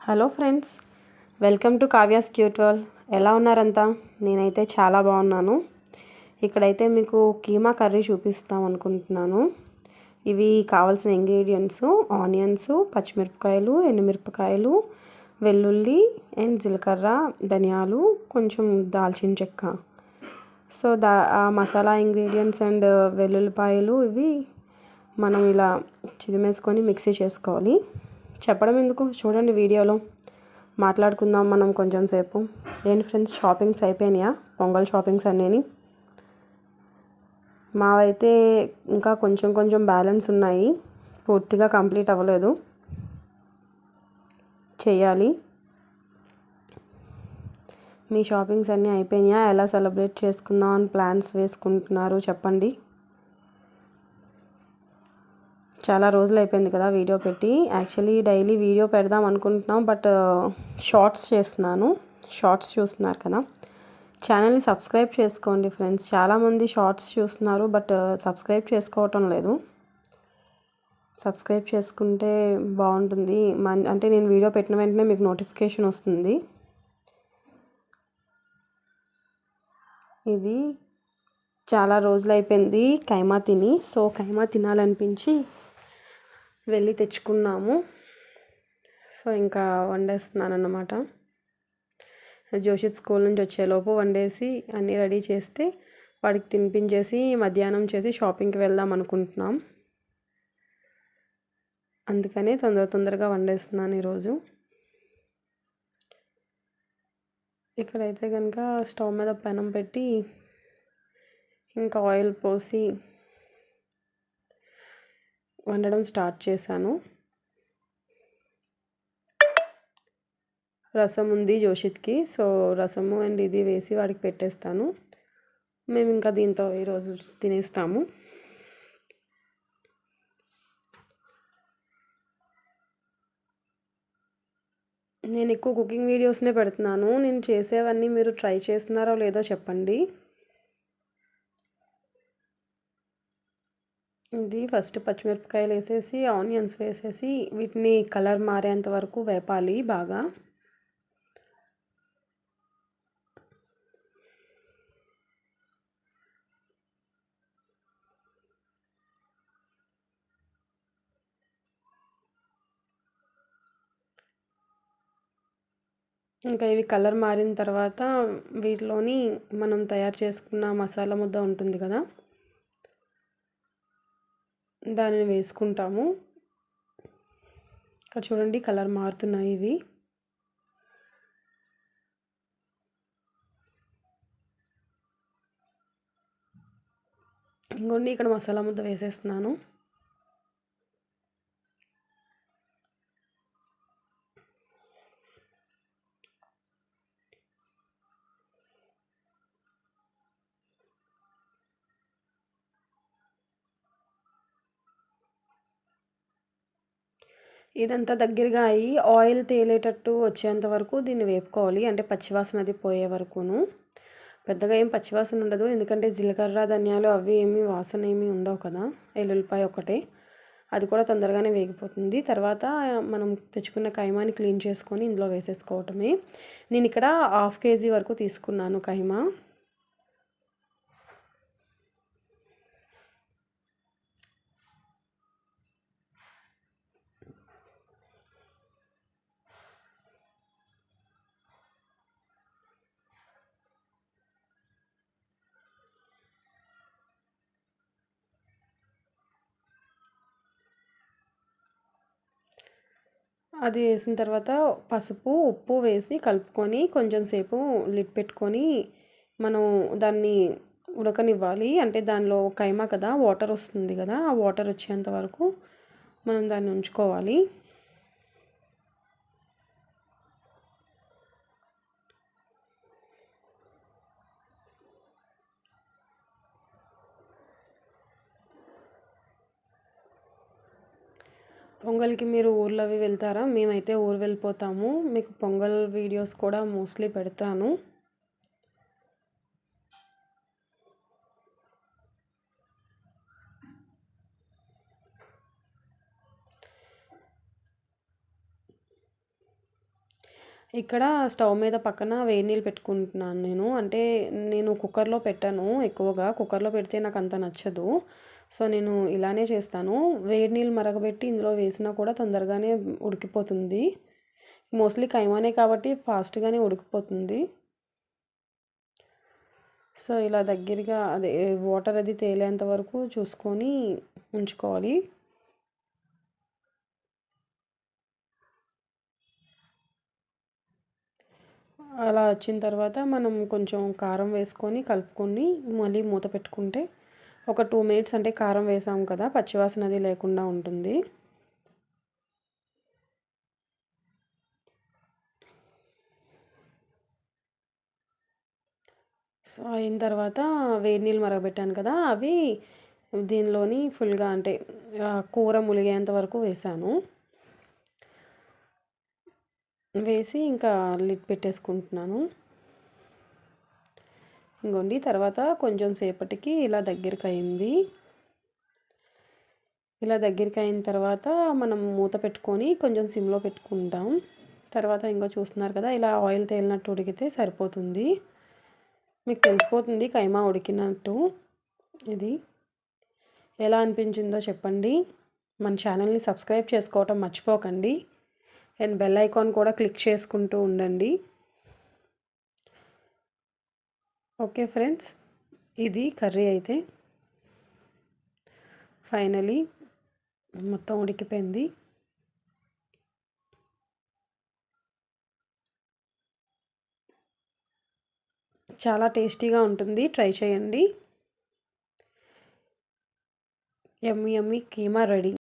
Hello friends welcome to Kavya's క్యూట్వల్ ఎలా ఉన్నారంతా? నేనైతే చాలా బాగున్నాను. ఇక్కడైతే మీకు కీమా కర్రీ చూపిస్తాం అనుకుంటున్నాను. ఇవి కావాల్సిన ఇంగ్రీడియంట్స్ ఆనియన్స్ పచ్చిమిరపకాయలు ఎండుమిరపకాయలు వెల్లుల్లి అండ్ జీలకర్ర ధనియాలు కొంచెం దాల్చిన చెక్క. సో దా ఆ మసాలా ఇంగ్రీడియంట్స్ అండ్ వెల్లుల్లిపాయలు ఇవి మనం ఇలా చిదిమేసుకొని మిక్సీ చేసుకోవాలి. చెప్పడం ఎందుకు? చూడండి వీడియోలో. మాట్లాడుకుందాం మనం కొంచెం సేపు. ఏంటి ఫ్రెండ్స్ షాపింగ్స్ అయిపోయినాయా? పొంగల్ షాపింగ్స్ అన్నీ మావైతే ఇంకా కొంచెం కొంచెం బ్యాలెన్స్ ఉన్నాయి. పూర్తిగా కంప్లీట్ అవ్వలేదు. చేయాలి మీ షాపింగ్స్ అన్నీ అయిపోయినాయా? ఎలా సెలబ్రేట్ చేసుకుందాం? అని ప్లాన్స్ వేసుకుంటున్నారు? చెప్పండి. చాలా రోజులు అయిపోయింది కదా వీడియో పెట్టి. యాక్చువల్లీ డైలీ వీడియో పెడదాం అనుకుంటున్నాం బట్ షార్ట్స్ uh, చేస్తున్నాను. షార్ట్స్ చూస్తున్నారు కదా. ఛానల్ని సబ్స్క్రైబ్ చేసుకోండి ఫ్రెండ్స్ చాలామంది షార్ట్స్ చూస్తున్నారు బట్ సబ్స్క్రైబ్ uh, చేసుకోవటం లేదు. సబ్స్క్రైబ్ చేసుకుంటే బాగుంటుంది. మన్ అంటే నేను వీడియో పెట్టిన వెంటనే మీకు నోటిఫికేషన్ వస్తుంది. ఇది చాలా రోజులు అయిపోయింది కైమా తిని. సో కైమా తినాలనిపించి వెళ్ళి తెచ్చుకున్నాము. సో ఇంకా వండేస్తున్నాను అన్నమాట జోషిత్ స్కూల్ నుంచి వచ్చేలోపు వండేసి అన్నీ రెడీ చేస్తే వాడికి తినిపించేసి మధ్యాహ్నం చేసి షాపింగ్కి వెళ్దాం అనుకుంటున్నాం. అందుకనే తొందర తొందరగా వండేస్తున్నాను ఈరోజు. ఇక్కడైతే కనుక స్టవ్ మీద పెనం పెట్టి ఇంకా ఆయిల్ పోసి వండడం స్టార్ట్ చేశాను. రసం ఉంది జోషిత్కి సో రసము అండ్ ఇది వేసి వాడికి పెట్టేస్తాను. మేము ఇంకా దీంతో ఈరోజు తినేస్తాము. నేను ఎక్కువ కుకింగ్ వీడియోస్నే పెడుతున్నాను. నేను చేసేవన్నీ మీరు ట్రై చేస్తున్నారో లేదో చెప్పండి. ఇది ఫస్ట్ పచ్చిమిరపకాయలు వేసేసి ఆనియన్స్ వేసేసి వీటిని కలర్ మారేంత వరకు వేపాలి బాగా. ఇంకా ఇవి కలర్ మారిన తర్వాత వీటిలోని మనం తయారు చేసుకున్న మసాలా ముద్ద ఉంటుంది కదా? దానిని వేసుకుంటాము. ఇక్కడ చూడండి కలర్ మారుతున్నాయి ఇవి. ఇంకోండి ఇక్కడ మసాలా ముద్ద వేసేస్తున్నాను. ఇదంతా దగ్గరగా అయ్యి ఆయిల్ తేలేటట్టు వచ్చేంత వరకు దీన్ని వేపుకోవాలి. అంటే పచ్చివాసన అది పోయే వరకును. పెద్దగా ఏం పచ్చివాసన ఉండదు. ఎందుకంటే జీలకర్ర ధనియాలు అవి ఏమి వాసన ఏమి ఉండవు కదా. ఎల్లుల్లిపాయ ఒకటే. అది కూడా తొందరగానే వేగిపోతుంది. తర్వాత మనం తెచ్చుకున్న కైమాని క్లీన్ చేసుకొని ఇందులో వేసేసుకోవటమే. నేను ఇక్కడ హాఫ్ కేజీ వరకు తీసుకున్నాను కైమా. అది వేసిన తర్వాత పసుపు ఉప్పు వేసి కలుపుకొని కొంచెం సేపు లిడ్ పెట్టుకొని మనం దాన్ని ఉడకనివ్వాలి. అంటే దానిలో కైమా కదా వాటర్ వస్తుంది కదా ఆ వాటర్ వచ్చేంత వరకు మనం దాన్ని ఉంచుకోవాలి. పొంగల్కి మీరు ఊర్లో అవి వెళ్తారా? మేమైతే ఊరు వెళ్ళిపోతాము. మీకు పొంగల్ వీడియోస్ కూడా మోస్ట్లీ పెడతాను. ఇక్కడ స్టవ్ మీద పక్కన వేడి నీళ్ళు పెట్టుకుంటున్నాను నేను. అంటే నేను కుక్కర్లో పెట్టాను ఎక్కువగా. కుక్కర్లో పెడితే నాకు అంత నచ్చదు. సో నేను ఇలానే చేస్తాను. వేడి నీళ్ళు మరగబెట్టి ఇందులో వేసినా కూడా తొందరగానే ఉడికిపోతుంది. మోస్ట్లీ కైమానే కాబట్టి ఫాస్ట్గానే ఉడికిపోతుంది. సో ఇలా దగ్గరగా అదే వాటర్ అది తేలేంత వరకు చూసుకొని ఉంచుకోవాలి. అలా వచ్చిన తర్వాత మనం కొంచెం కారం వేసుకొని కలుపుకొని మళ్ళీ మూత పెట్టుకుంటే ఒక టూ మినిట్స్ అంటే కారం వేసాం కదా పచ్చివాసన అది లేకుండా ఉంటుంది. సో అయిన తర్వాత వేడి నీళ్ళు మరగబెట్టాను కదా అవి దీనిలోని ఫుల్గా అంటే కూర ములిగేంత వరకు వేసాను. వేసి ఇంకా లిడ్ పెట్టేసుకుంటున్నాను. ఇంకోండి తర్వాత కొంచెం సేపటికి ఇలా దగ్గరికి అయింది ఇలా దగ్గరికి అయిన తర్వాత మనం మూత పెట్టుకొని కొంచెం సిమ్లో పెట్టుకుంటాం. తర్వాత ఇంకో చూస్తున్నారు కదా ఇలా ఆయిల్ తేలినట్టు ఉడికితే సరిపోతుంది. మీకు తెలిసిపోతుంది కైమా ఉడికినట్టు. ఇది ఎలా అనిపించిందో చెప్పండి. మన ఛానల్ని సబ్స్క్రైబ్ చేసుకోవటం మర్చిపోకండి. అండ్ బెల్ ఐకాన్ కూడా క్లిక్ చేసుకుంటూ ఉండండి. ఓకే ఫ్రెండ్స్ ఇది కర్రీ అయితే. ఫైనలీ మొత్తం ఉడికిపోయింది. చాలా టేస్టీగా ఉంటుంది ట్రై చేయండి. Yummy yummy keema ready.